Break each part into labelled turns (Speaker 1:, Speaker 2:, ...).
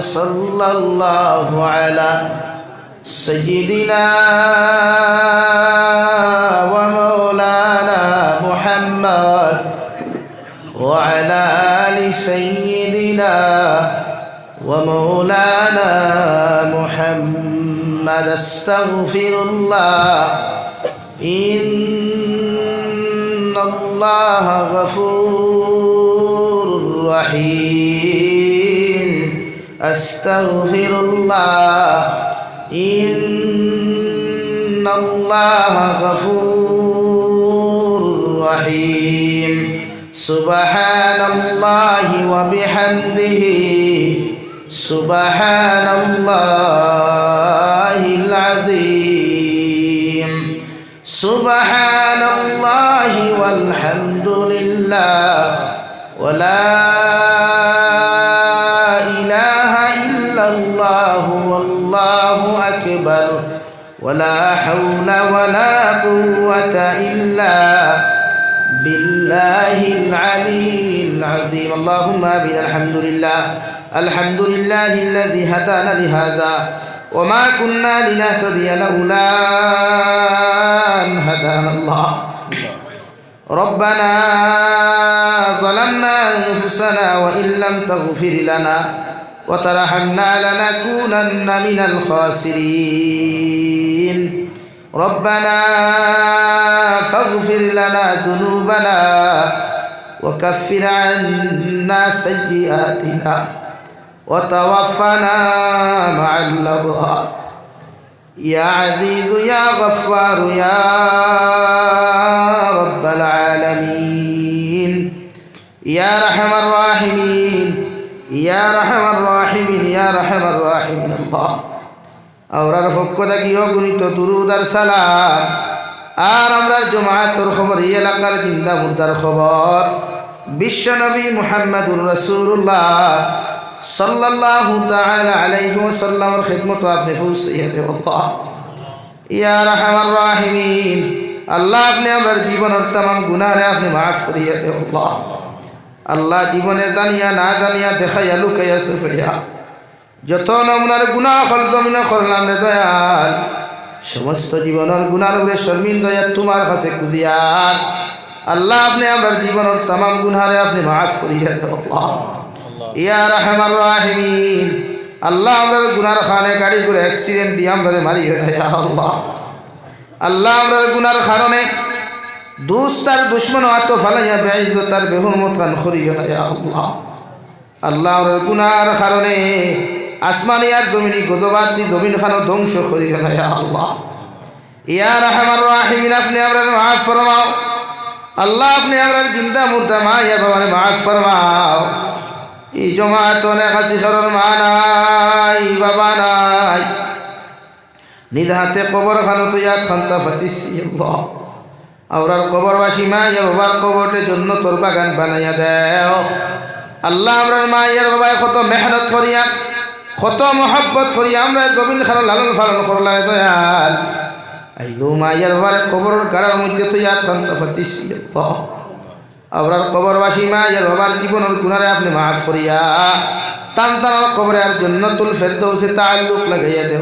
Speaker 1: صلى الله على سيدنا ومولانا محمد وعلى آل سيدنا ومولانا محمد. استغفر الله. إن الله غفور رحيم. أستغفر الله. إن الله غفور رحيم. سبحان الله وبحمده. سبحان الله العظيم. سبحان الله والحمد لله. ولا ولا حول ولا قوة إلا بالله العلي العظيم. اللهم آمين. الحمد لله. الحمد لله الذي هدانا لهذا. وما كنا لنهتدي لولا أن هدانا الله. ربنا ظلمنا أنفسنا وإن لم تغفر لنا. وترحمنا لنكونن من الخاسرين. ربنا فاغفر لنا ذنوبنا وكفر عنا سيئاتنا وتوفنا مع الأبرار. يا عزيز يا غفار يا رب العالمين. يا رحم ইয়া রাহমান রাহিমিন আল্লাহ। আমরার পক্ষ থাকিও গুণিত দুরুদ আর সালাম। আর আমরার জমায়াতর খবর, এই এলাকার জিন্দা মুদার খবর বিশ্বনবী মুহাম্মদুর রসুল্লাহ সাল্লাল্লাহু তাআলা আলাইহি ওয়াসাল্লামের খিদমত আপনি পৌঁছিয়ে দেব আল্লাহ আল্লাহ আপনি আমরার জীবনের তাম গুনারে আপনি মাফ করিয়া দেব আল্লাহ। আল্লাহ জীবনে জানিয়া না জানিয়া দেখাইয়া লুকাইয়া সুফিয়া যত নমুনার গুণা হল জমিনে করলাম রে দয়াল সমস্ত জীবনের গুণার উপরে শর্মিন দয়া তোমার কাছে কুদিয়ার। আল্লাহ আপনি আমার জীবনের তাম গুনহারে আপনি মাফ করিয়া আল্লাহ। ইয়া রহমান রাহিমিন। আল্লাহ আমরা গুনার খানে গাড়ি করে অ্যাক্সিডেন্ট দিয়ে আমরা মারি আল্লাহ। আল্লাহ আমরা গুনার কারণে দুস্তার দুশ্মন আত ফালাইয়া বেআইজ তার বেহুরমত খান করিয়া ইয়া আল্লাহ। আল্লাহ আমরা গুনার কারণে আসমানি আর জমিনি গজবাতি জমিন খানো ধ্বংস করিয়া ইয়া আল্লাহ। ইয়া রহমান রাহিমিন, আপনি আমরা মাফ ফরমাও। আল্লাহ, আপনি আমরা জিন্দা মুর্দা মা ইয়া বাবারে মাফ ফরমাও। এই জমাত অনেক হাসি সরল মা নাই, বাবা নাই। নিজ কবর খানো তো ইয়াদ খান্তা ফাতিসি, আল্লাহ। কবরবাসী মা ইয়া বাবার কবরটে জন্য তোর বাগান বানাইয়া দেও। আল্লাহ, আমরার মা ইয়ার বাবায় কত মেহনত করিয়া কত মহব্বত করিয়া আমরা, জমিন খানো লালন ফালন করলাই দয়াল। আইলো মা ইয়ার বাবারে কবরের গাড়ার মধ্যে তো ইয়াদ খান্তা ফাতিসি আওরার কবরবাসী মা ইয়ার বাবার জীবনের গুণারে আপনি মাফ করিয়া, তান তানার কবরে আর জন্য তুল ফেলতো জন্নতুল ফেরদৌসে তাল্লুক লাগাইয়া দে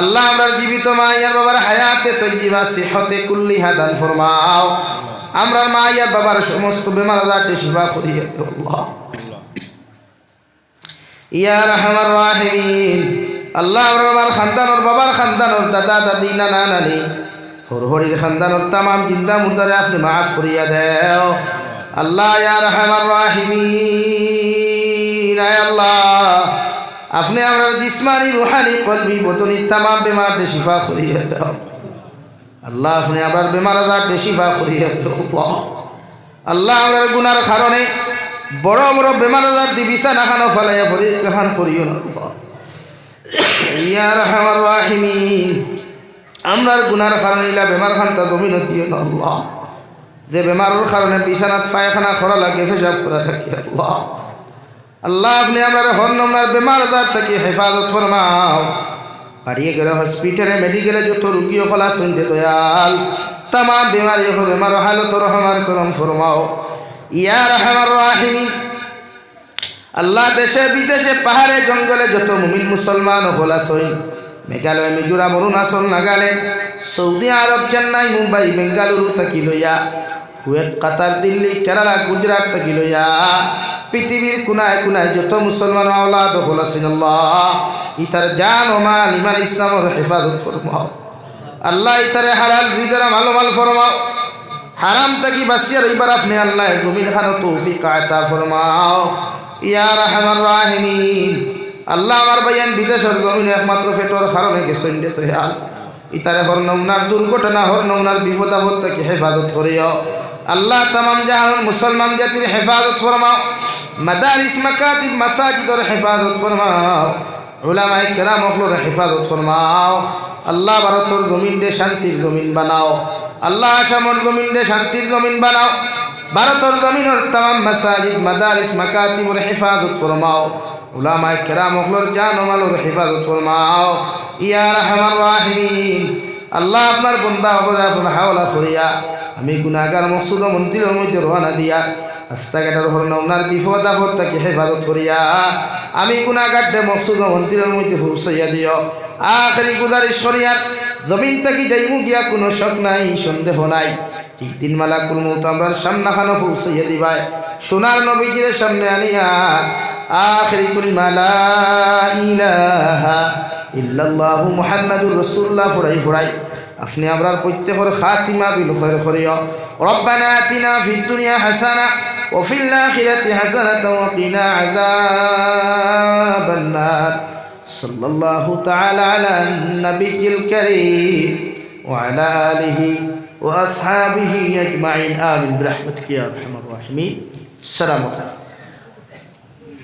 Speaker 1: আল্লাহ। আমরার জীবিত মা ইয়ার বাবার হায়াতে তৈজিবা সিহতে কুল্লি হাদান ফরমাও। মা ইয়ার বাবার সমস্ত বেমার আজারটি শিফা করিয়া দে আল্লাহ আমরার মার খানদানোর বাবার খানদানোর দাদা দাদি তামাম আপনি আল্লাহ আমার জিসমানি, রুহানি, কলবি বতনি তামাম বেমার শিফা করিয়া দাও। আল্লাহ, আপনি আমার বেমার আজার শিফা করিয়া দাও। আল্লাহ আমার গুনার কারণে বড় বড় বেমার আজার দি বিছানা খানো ফেলাইয়া ফরি কাহান করিও না। আল্লাহ ইয়া রহমান রাহিমিন আমরার গুনার কারণে ইলা বেমার খান্তা দমিনতি আল্লাহ। যে বেমারের কারণে বিছানাত পায়খানা করা লাগে পেশাব করা থাকে আল্লাহ। আল্লাহ আপনি আমরা হর নম্বর বেমার আজার থেকে হেফাজত ফরমাও। বাড়িয়ে গেলে হসপিটালে, মেডিকেলে যত রুগী খোলা শুনতে দয়াল। তাম বেমারি বেমার হালত রহমার করম ফরমাও। আল্লাহ দেশে, বিদেশে, পাহাড়ে, জঙ্গলে যত মুমিন, মুসলমান হলা সই মেঘালয়, মিজোরাম, অরুণাচল, নাগাল্যান্ড, সৌদি আরব, চেন্নাই, মুম্বাই, বেঙ্গালুরু থাকি লইয়া, কুয়েত, কাতার, দিল্লি, কেরালা, গুজরাট থাকি লইয়া, পৃথিবীর কোনায় কোনায় যত মুসলমান আওলাদ হল আছেন আল্লাহ, ইতার জান ও মাল ইমান ইসলামর হেফাজত ফরমাও। আল্লাহ ইতারে হালাল হৃদয় মালমাল ফরমাও। হারাম থাকি বাসিয়া রইবার আপনি আল্লাহ গুমিন খানো তৌফিক আয়তা ফরমাও। ইয়া রহমান রাহিমিন। আল্লাহ আমার ভাইয়ান বিদেশের জমিনে একমাত্র ফেটোর কারণে গেছেন যেতে হাল ইতারে হর নমুনার দুর্ঘটনা হর নমুনার বিপদ আপদ থেকে হেফাজত করিও। আল্লাহ তামাম জাহান মুসলমান জাতির হেফাজত ফরমাও। মাদারিস, মাকাতিব, মাসাজিদর হেফাজত ফরমাও। উলামায়ে কেরাম অকলর হেফাজত ফরমাও। আল্লাহ ভারতর জমিন দে শান্তির জমিন বানাও। আল্লাহ আসামর জমিন শান্তির জমিন বানাও। ভারতর জমিনের তাম মাসাজিদ, মাদারিস মাকাতিবর হেফাজত ফরমাও। উলামায়ে কেরাম অকলর জান হেফাজত ফরমাও। ইয়া রহমান রাহিমিন। আল্লাহ আপনার বন্দা হবরে আপনার হাওলা ফরিয়া। আমি গুনাগার মসুদ মন্দিরের মধ্যে রওনা দিয়া রাস্তাঘাটের হরণ ওনার বিপদ আপদ তাকে হেফাজত করিয়া আমি গুনাগারটে মসুদ মন্দিরের মধ্যে পৌঁছাইয়া দিও। আখরি গুদারিশ করিয়ার জমিন থেকে যাইমু গিয়া কোনো শখ নাই, সন্দেহ নাই। এই দিন মালাকুল মৌত আমরা সামনাখানো পৌঁছাইয়া দিবাই সোনার নবীজির সামনে আনিয়া, আখরি করিমা মালা ইল্লাল্লাহ মুহাম্মাদুর রাসূলুল্লাহ ফরাই ফরাই। আপনি আমরার প্রত্যেকের খাতিমা বিল খৈর খরিয় রব্বানা আতিনা ফিদ দুনিয়া হাসানা, ওয়া ফিল আখিরাতি হাসানাতাও ওয়া কিনা আযাব। صلى الله تعالى على النبي الكريم وعلى آله وأصحابه أجمعين. آمين برحمتك يا أرحم الراحمين. السلام عليكم.